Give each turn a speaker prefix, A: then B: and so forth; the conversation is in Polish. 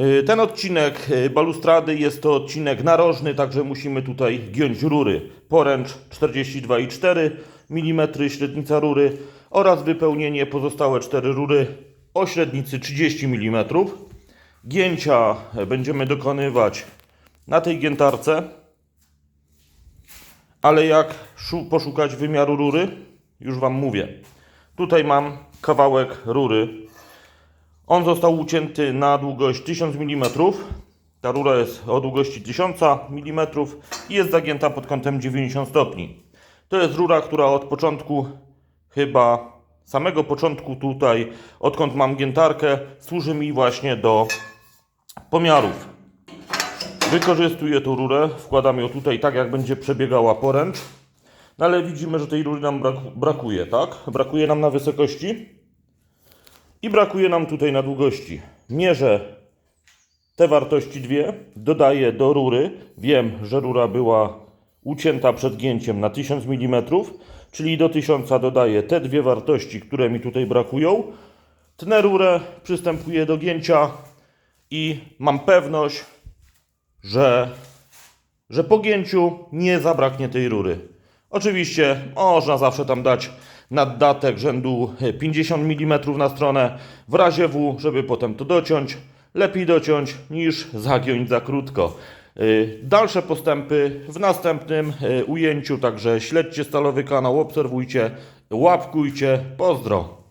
A: Y, Ten odcinek y, balustrady jest to odcinek narożny, także musimy tutaj giąć rury. Poręcz 42,4 mm średnica rury oraz wypełnienie pozostałe 4 rury o średnicy 30 mm. Gięcia będziemy dokonywać na tej giętarce, ale jak szu- poszukać wymiaru rury? Już Wam mówię. Tutaj mam kawałek rury on został ucięty na długość 1000 mm. Ta rura jest o długości 1000 mm i jest zagięta pod kątem 90 stopni. To jest rura, która od początku, chyba samego początku tutaj, odkąd mam giętarkę, służy mi właśnie do pomiarów. Wykorzystuję tą rurę, wkładam ją tutaj tak, jak będzie przebiegała poręcz. No ale widzimy, że tej rury nam brak, brakuje, tak? Brakuje nam na wysokości. I brakuje nam tutaj na długości. Mierzę te wartości dwie, dodaję do rury. Wiem, że rura była ucięta przed gięciem na 1000 mm, czyli do 1000 dodaję te dwie wartości, które mi tutaj brakują. Tnę rurę, przystępuję do gięcia i mam pewność, że, że po gięciu nie zabraknie tej rury. Oczywiście można zawsze tam dać naddatek rzędu 50 mm na stronę, w razie W, żeby potem to dociąć. Lepiej dociąć niż zagiąć za krótko. Y, Dalsze postępy w następnym y, ujęciu, także śledźcie stalowy kanał, obserwujcie, łapkujcie, pozdro.